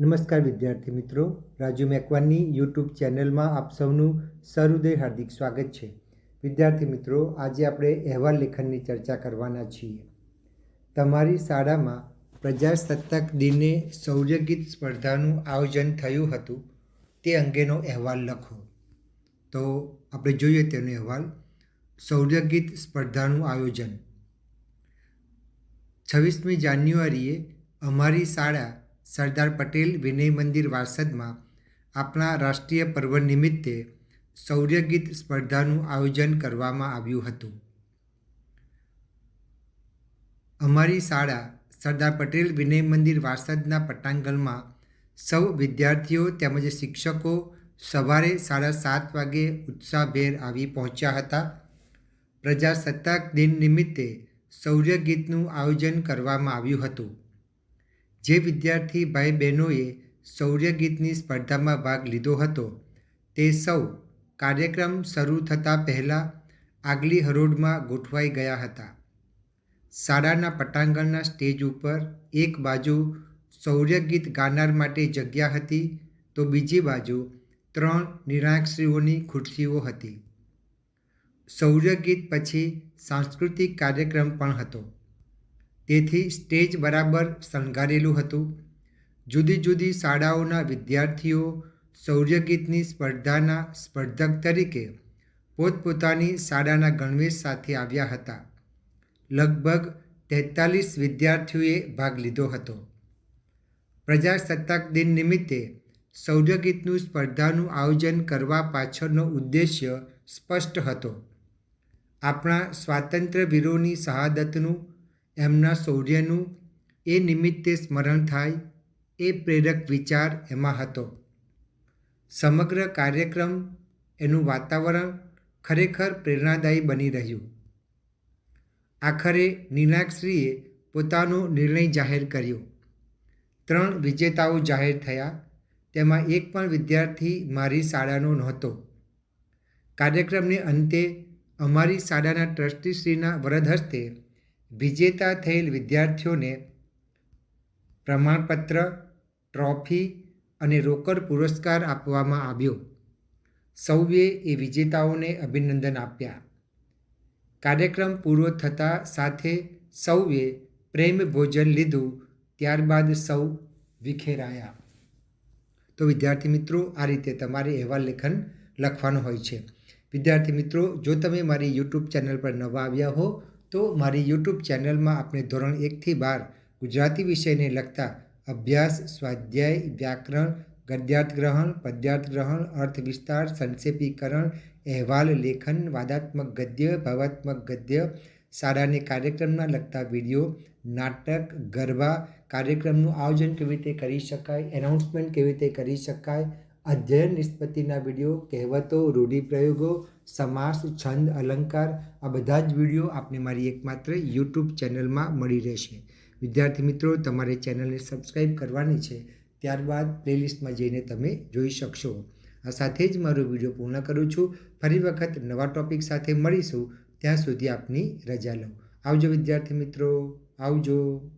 નમસ્કાર વિદ્યાર્થી મિત્રો. રાજુ મેકવાનની યુટ્યુબ ચેનલમાં આપ સૌનું સહૃદય હાર્દિક સ્વાગત છે. વિદ્યાર્થી મિત્રો, આજે આપણે અહેવાલ લેખનની ચર્ચા કરવાના છીએ. તમારી શાળામાં પ્રજાસત્તાક દિને સૌર્યગીત સ્પર્ધાનું આયોજન થયું હતું, તે અંગેનો અહેવાલ લખો. તો આપણે જોઈએ તેનો અહેવાલ. સૌર્યગીત સ્પર્ધાનું આયોજન. છવ્વીસમી જાન્યુઆરીએ અમારી શાળા સરદાર પટેલ વિનય મંદિર વારસદમાં આપણા રાષ્ટ્રીય પર્વ નિમિત્તે શૌર્યગીત સ્પર્ધાનું આયોજન કરવામાં આવ્યું હતું. અમારી શાળા સરદાર પટેલ વિનય મંદિર વારસદના પટાંગણમાં સૌ વિદ્યાર્થીઓ તેમજ શિક્ષકો સવારે સાડા સાત વાગે ઉત્સાહભેર આવી પહોંચ્યા હતા. પ્રજાસત્તાક દિન નિમિત્તે શૌર્યગીતનું આયોજન કરવામાં આવ્યું હતું. જે વિદ્યાર્થી ભાઈ બહેનોએ શૌર્યગીતની સ્પર્ધામાં ભાગ લીધો હતો, તે સૌ કાર્યક્રમ શરૂ થતાં પહેલાં આગલી હરોળમાં ગોઠવાઈ ગયા હતા. શાળાના પટાંગણના સ્ટેજ ઉપર એક બાજુ શૌર્યગીત ગાનાર માટે જગ્યા હતી, તો બીજી બાજુ ત્રણ નિર્ણાયકશ્રીઓની ખુરશીઓ હતી. શૌર્યગીત પછી સાંસ્કૃતિક કાર્યક્રમ પણ હતો. તેથી સ્ટેજ બરાબર શણગારેલું હતું. જુદી જુદી શાળાઓના વિદ્યાર્થીઓ શૌર્યગીતની સ્પર્ધાના સ્પર્ધક તરીકે પોતપોતાની શાળાના ગણવેશ સાથે આવ્યા હતા. લગભગ તેતાલીસ વિદ્યાર્થીઓએ ભાગ લીધો હતો. પ્રજાસત્તાક દિન નિમિત્તે શૌર્યગીતનું સ્પર્ધાનું આયોજન કરવા પાછળનો ઉદ્દેશ્ય સ્પષ્ટ હતો. આપણા સ્વાતંત્ર્ય વીરોની શહાદતનું એમના શૌર્યનું એ નિમિત્તે સ્મરણ થાય એ પ્રેરક વિચાર એમાં હતો. સમગ્ર કાર્યક્રમ એનું વાતાવરણ ખરેખર પ્રેરણાદાયી બની રહ્યું. આખરે નિર્ણાયકશ્રીએ પોતાનો નિર્ણય જાહેર કર્યો. ત્રણ વિજેતાઓ જાહેર થયા, તેમાં એક પણ વિદ્યાર્થી મારી શાળાનો નહોતો. કાર્યક્રમને અંતે અમારી શાળાના ટ્રસ્ટીશ્રીના વરદ હસ્તે વિજેતા થયેલ વિદ્યાર્થીઓને પ્રમાણપત્ર, ટ્રોફી અને રોકડ પુરસ્કાર આપવામાં આવ્યો. સૌએ એ વિજેતાઓને અભિનંદન આપ્યા. કાર્યક્રમ પૂરો થતાં સાથે સૌએ પ્રેમ ભોજન લીધું, ત્યારબાદ સૌ વિખેરાયા. તો વિદ્યાર્થી મિત્રો, આ રીતે તમારે અહેવાલ લેખન લખવાનું હોય છે. વિદ્યાર્થી મિત્રો, જો તમે મારી યુટ્યુબ ચેનલ પર નવા આવ્યા હો તો મારી યુટ્યુબ ચેનલમાં આપણે ધોરણ એકથી બાર ગુજરાતી વિષયને લગતા અભ્યાસ, સ્વાધ્યાય, વ્યાકરણ ગદ્યાર્થ ગ્રહણ પદ્યાર્થ ગ્રહણ અર્થ વિસ્તાર સંક્ષેપીકરણ, અહેવાલ, લેખન, વાદાત્મક ગદ્ય, ભાવાત્મક ગદ્ય, શાળાને કાર્યક્રમના લગતા વીડિયો, નાટક, ગરબા, કાર્યક્રમનું આયોજન કેવી રીતે કરી શકાય, એનાઉન્સમેન્ટ કેવી રીતે કરી શકાય, અધ્યયન નિષ્પત્તિના વીડિયો, કહેવતો, રૂઢિપ્રયોગો સમાસ, છંદ, અલંકાર, આ બધા જ વીડિયો આપને મારી એકમાત્ર યુટ્યુબ ચેનલમાં મળી રહેશે. વિદ્યાર્થી મિત્રો, તમારે ચેનલને સબસ્ક્રાઈબ કરવાની છે, ત્યારબાદ પ્લેલિસ્ટમાં જઈને તમે જોઈ શકશો. આ સાથે જ મારો વીડિયો પૂર્ણ કરું છું. ફરી વખત નવા ટોપિક સાથે મળીશું. ત્યાં સુધી આપની રજા લઉં આવજો વિદ્યાર્થી મિત્રો. આવજો.